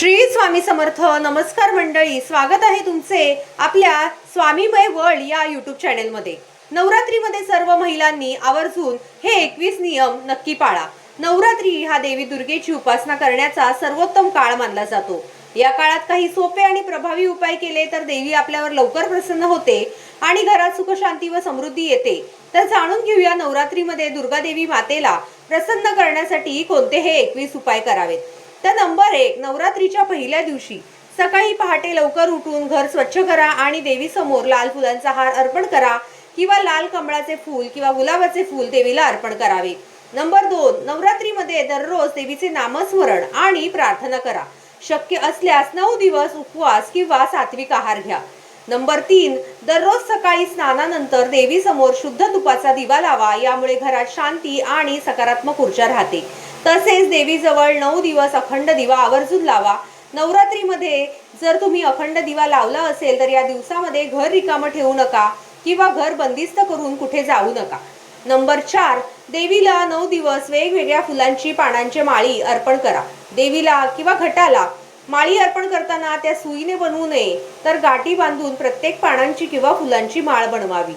श्री स्वामी समर्थ नमस्कार मंडळी स्वागत आहे तुमचे आपल्या स्वामीमय वर्ल्ड या यूट्यूब चॅनेलमध्ये नवरात्रीमध्ये सर्व महिलांनी आवर्जून हे एकवीस नियम नक्की पाळा. नवरात्री हा देवी दुर्गेची उपासना करण्याचा सर्वोत्तम काळ मानला जातो. या काळात काही सोपे आणि प्रभावी उपाय केले तर देवी आपल्यावर लवकर प्रसन्न होते आणि घरात सुखशांती व समृद्धी येते. तर जाणून घेऊया नवरात्रीमध्ये दुर्गा देवी मातेला प्रसन्न करण्यासाठी कोणते हे एकवीस उपाय करावेत. तर नंबर एक नवरात्रीच्या पहिल्या दिवशी सकाळी पहाटे लवकर उठून घर स्वच्छ करा आणि देवीसमोर लाल फुलांचा हार अर्पण करा किंवा लाल कमळाचे फूल किंवा गुलाबाचे फूल देवीला अर्पण करावे. नंबर दोन नवरात्रीमध्ये दररोज देवीचे नामस्मरण आणि प्रार्थना करा. शक्य असल्यास नऊ दिवस उपवास किंवा सात्विक आहार घ्या. नंबर तीन दररोज सकाळी स्नानानंतर देवी समोर शुद्ध तुपाचा दिवा लावा यामुळे घरात शांती आणि सकारात्मक ऊर्जा राहते. तसेच देवीजवळ नऊ दिवस अखंड दिवा आवर्जून लावा. नवरात्रीमध्ये जर तुम्ही अखंड दिवा लावला असेल तर या दिवसामध्ये घर रिकामं ठेवू नका किंवा घर बंदिस्त करून कुठे जाऊ नका. नंबर चार देवीला नऊ दिवस वेगवेगळ्या फुलांची पानांची माळी अर्पण करा. देवीला किंवा घटाला माळी अर्पण करताना त्या सुईने बनवू नये तर गाठी बांधून प्रत्येक पानांची किंवा फुलांची माळ बनवावी.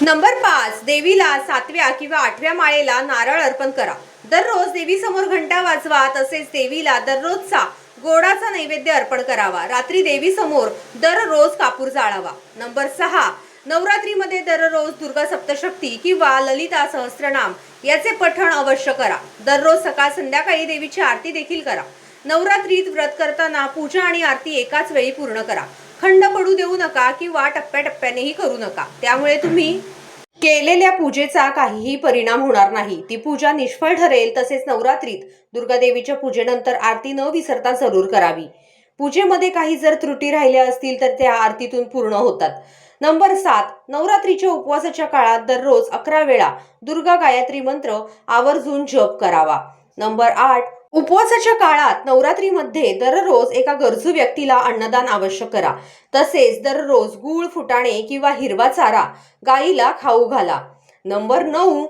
नंबर पाच देवीला सातव्या किंवा आठव्या माळेला नारळ अर्पण करा. दररोज देवी समोर घंटा वाजवा तसेच देवीला दररोजचा गोडाचा नैवेद्य अर्पण करावा. रात्री देवी समोर दररोज कापूर जाळावा. नंबर सहा नवरात्रीमध्ये दररोज दुर्गा सप्तशक्ती किंवा ललिता सहस्रनाम याचे पठण अवश्य करा. दररोज सकाळ संध्याकाळी देवीची आरती देखील करा. नवरात्रीत व्रत करताना पूजा आणि आरती एकाच वेळी पूर्ण करा. खंड पडू देऊ नका किंवा टप्प्याटप्प्यानेही करू नका. त्यामुळे तुम्ही केलेल्या पूजेचा काहीही परिणाम होणार नाही. ती पूजा निष्फळ ठरेल तसेच नवरात्रीत दुर्गादेवीच्या पूजेनंतर आरती न विसरता जरूर करावी. पूजेमध्ये काही जर त्रुटी राहिल्या असतील तर त्या आरतीतून पूर्ण होतात. नंबर सात नवरात्रीच्या उपवासाच्या काळात दररोज अकरा वेळा दुर्गा गायत्री मंत्र आवर्जून जप करावा. नंबर आठ उपवासाच्या काळात नवरात्रीमध्ये दररोज एका गरजू व्यक्तीला अन्नदान आवश्यक करा. तसेच दररोज गूळ फुटाणे किंवा हिरवा चारा गाईला खाऊ घाला. नंबर नऊ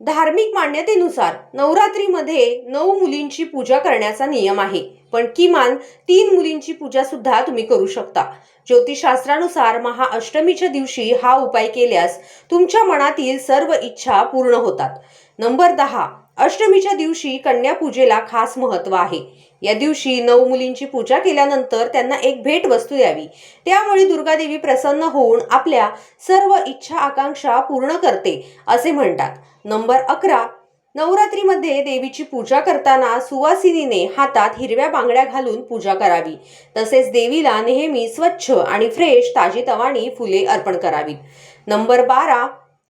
धार्मिक मान्यतेनुसार नवरात्रीमध्ये नऊ मुलींची पूजा करण्याचा नियम आहे. पण किमान तीन मुलींची पूजा सुद्धा तुम्ही करू शकता. ज्योतिषशास्त्रानुसार महाअष्टमीच्या दिवशी हा उपाय केल्यास तुमच्या मनातील सर्व इच्छा पूर्ण होतात. नंबर दहा अष्टमीच्या दिवशी कन्या पूजेला खास महत्त्व आहे. या दिवशी नऊ मुलींची पूजा केल्यानंतर त्यांना एक भेट वस्तू द्यावी. त्यामुळे दुर्गादेवी प्रसन्न होऊन आपल्या सर्व इच्छा आकांक्षा पूर्ण करते असे म्हणतात. नंबर अकरा नवरात्रीमध्ये देवीची पूजा करताना सुवासिनीने हातात हिरव्या बांगड्या घालून पूजा करावी. तसेच देवीला नेहमी स्वच्छ आणि फ्रेश ताजी तवाणी फुले अर्पण करावीत. नंबर बारा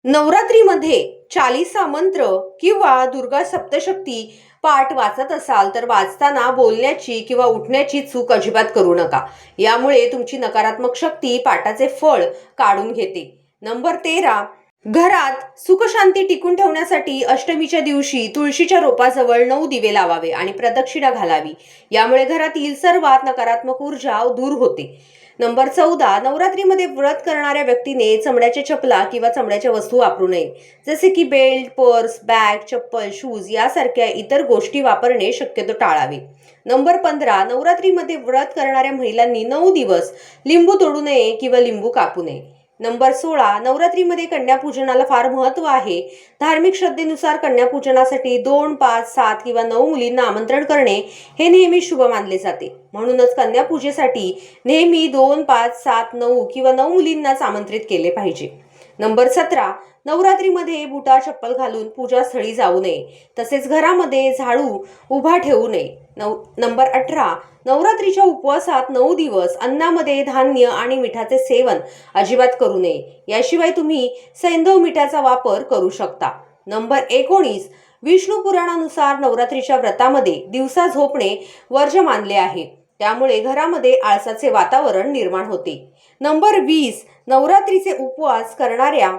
नवरात्रीमध्ये चालिसा मंत्र किंवा दुर्गा सप्तशक्ती पाठ वाचत असाल तर वाचताना बोलण्याची किंवा उठण्याची चूक अजिबात करू नका. यामुळे तुमची नकारात्मक शक्ती पाठाचे फळ काढून घेते. नंबर तेरा. घरात सुखशांती टिकून ठेवण्यासाठी अष्टमीच्या दिवशी तुळशीच्या रोपाजवळ नऊ दिवे लावावे आणि प्रदक्षिणा घालावी. यामुळे घरातील सर्वात नकारात्मक ऊर्जा दूर होते. नंबर चौदा नवरात्रीमध्ये व्रत करणाऱ्या व्यक्तीने चमड्याच्या चपला किंवा चमड्याच्या वस्तू वापरू नये. जसे की बेल्ट पर्स बॅग चप्पल शूज यासारख्या इतर गोष्टी वापरणे शक्यतो टाळावे. नंबर पंधरा नवरात्रीमध्ये व्रत करणाऱ्या महिलांनी नऊ दिवस लिंबू तोडू नये किंवा लिंबू कापू नये. नंबर सोळा नवरात्रीमध्ये कन्यापूजनाला फार महत्त्व आहे. धार्मिक श्रद्धेनुसार कन्यापूजनासाठी दोन पाच सात किंवा नऊ मुलींना आमंत्रण करणे हे नेहमी शुभ मानले जाते. म्हणूनच कन्यापूजेसाठी नेहमी दोन पाच सात नऊ किंवा नऊ मुलींनाच आमंत्रित केले पाहिजे. नंबर सतरा नवरात्रीमध्ये बुटा चप्पल घालून पूजास्थळी जाऊ नये. तसेच घरामध्ये झाडू उभा ठेवू नये. नऊ नंबर अठरा नवरात्रीच्या उपवासात नऊ दिवस अन्नामध्ये धान्य आणि मिठाचे सेवन अजिबात करू नये. याशिवाय तुम्ही सैंधव मिठाचा वापर करू शकता. नंबर एकोणीस विष्णू पुराणानुसार नवरात्रीच्या व्रतामध्ये दिवसा झोपणे वर्ज मानले आहे. त्यामुळे घरामध्ये आळसाचे वातावरण निर्माण होते. नंबर वीस नवरात्रीचे उपवास करणाऱ्या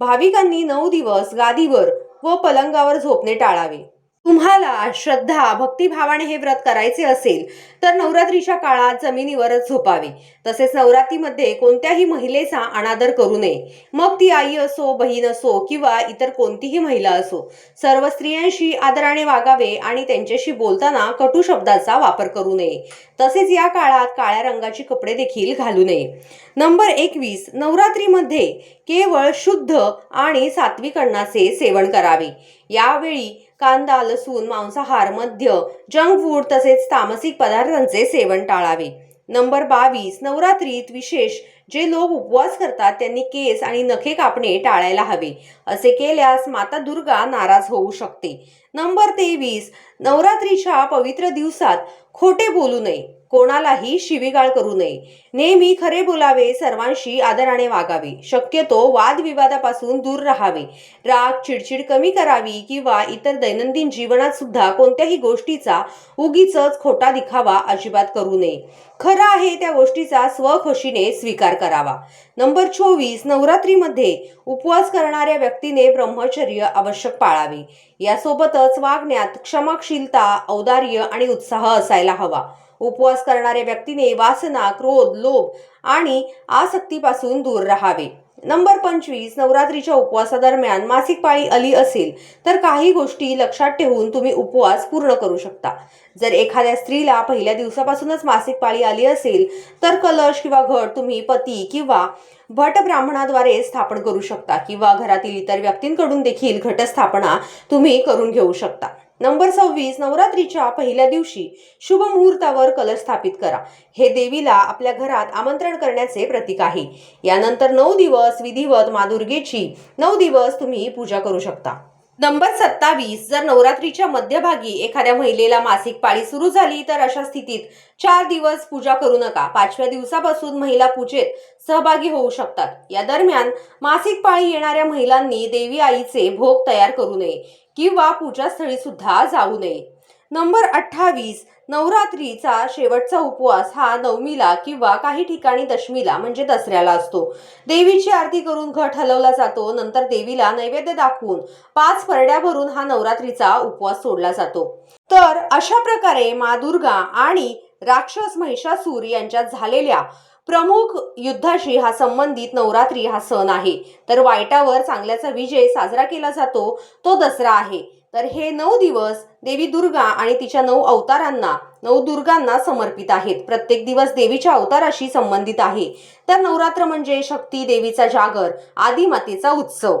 भाविकांनी नऊ दिवस गादीवर व पलंगावर झोपणे टाळावे. तुम्हाला श्रद्धा भक्तिभावाने हे व्रत करायचे असेल तर नवरात्रीच्या काळात जमिनीवरच झोपावे. तसेच नवरात्रीमध्ये कोणत्याही महिलेचा अनादर करू नये. मग ती आई असो बहीण असो किंवा इतर कोणतीही महिला असो सर्व स्त्रियांशी आदराने वागावे आणि त्यांच्याशी बोलताना कटू शब्दाचा वापर करू नये. तसेच या काळात काळ्या रंगाची कपडे देखील घालू नये. नंबर एकवीस नवरात्रीमध्ये केवळ शुद्ध आणि सात्विक अन्नाचे सेवन करावे. यावेळी कांदा लसूण मांसाहार मध्य जंक फूड तसेच तामसिक पदार्थांचे सेवन टाळावे. नंबर बावीस नवरात्रीत विशेष जे लोक उपवास करतात त्यांनी केस आणि नखे कापणे टाळायला हवे. असे केल्यास माता दुर्गा नाराज होऊ शकते. नंबर तेवीस. नवरात्रीच्या पवित्र दिवसात खोटे बोलू नये. कोणालाही शिवीगाळ करू नये. नेहमी खरे बोलावे सर्वांशी आदराने वागावे. शक्यतो वादविवादापासून दूर राहावे. राग चिडचिड कमी करावी किंवा इतर दैनंदिन जीवनात सुद्धा कोणत्याही गोष्टीचा उगीच खोटा दिखावा अजिबात करू नये. खरं आहे त्या गोष्टीचा स्वखुशीने स्वीकार करावा. नंबर चोवीस. नवरात्रीमध्ये उपवास करणाऱ्या व्यक्तीने ब्रह्मचर्य आवश्यक पाळावे. यासोबतच वागण्यात क्षमाशीलता औदार्य आणि उत्साह असायला हवा. उपवास करणाऱ्या व्यक्तीने वासना क्रोध लोभ आणि आसक्तीपासून दूर राहावे. नंबर पंचवीस नवरात्रीच्या उपवासादरम्यान मासिक पाळी आली असेल तर काही गोष्टी लक्षात ठेवून तुम्ही उपवास पूर्ण करू शकता. जर एखाद्या स्त्रीला पहिल्या दिवसापासूनच मासिक पाळी आली असेल तर कलश किंवा घट तुम्ही पती किंवा भट ब्राह्मणाद्वारे स्थापन करू शकता किंवा घरातील इतर व्यक्तींकडून देखील घटस्थापना तुम्ही करून घेऊ शकता. नंबर सव्वीस नवरात्रीच्या पहिल्या दिवशी शुभ मुहूर्तावर कलश स्थापित करा. हे देवीला आपल्या घरात आमंत्रण करण्याचे प्रतीक आहे. यानंतर नऊ दिवस विधिवत मादुर्गेची नऊ दिवस तुम्ही पूजा करू शकता. नंबर सत्तावीस जर नवरात्रीच्या मध्यभागी एखाद्या महिलेला मासिक पाळी सुरू झाली तर अशा स्थितीत चार दिवस पूजा करू नका. पाचव्या दिवसापासून महिला पूजेत सहभागी होऊ शकतात. या दरम्यान मासिक पाळी येणाऱ्या महिलांनी देवी आईचे भोग तयार करू नये. किंवा पूजास्थळी सुद्धा जाऊ नये. नंबर अठ्ठावीस नवरात्रीचा शेवटचा उपवास हा नवमीला किंवा काही ठिकाणी दशमीला म्हणजे दसऱ्याला असतो. देवीची आरती करून घट हलवला जातो नंतर देवीला नैवेद्य दाखवून पाच परड्या भरून हा नवरात्रीचा उपवास सोडला जातो. तर अशा प्रकारे मा दुर्गा आणि राक्षस महिषासूर यांच्यात झालेल्या प्रमुख युद्धाशी हा संबंधित नवरात्री हा सण आहे. तर वाईटावर चांगल्याचा विजय साजरा केला जातो तो दसरा आहे. तर हे नऊ दिवस देवी दुर्गा आणि तिच्या नऊ अवतारांना नऊ दुर्गांना समर्पित आहेत. प्रत्येक दिवस देवीच्या अवताराशी संबंधित आहे. तर नवरात्र म्हणजे शक्ती देवीचा जागर आदिमातेचा उत्सव.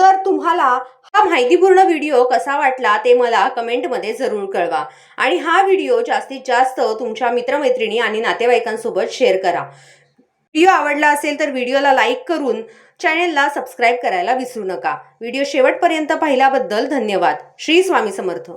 तर तुम्हाला हा माहितीपूर्ण व्हिडिओ कसा वाटला ते मला कमेंटमध्ये जरूर कळवा. आणि हा व्हिडिओ जास्तीत जास्त तुमच्या मित्रमैत्रिणी आणि नातेवाईकांसोबत शेअर करा. व्हिडिओ आवडला असेल तर व्हिडिओला लाईक करून चॅनेलला सबस्क्राईब करायला विसरू नका. व्हिडिओ शेवटपर्यंत पाहिल्याबद्दल धन्यवाद. श्री स्वामी समर्थ.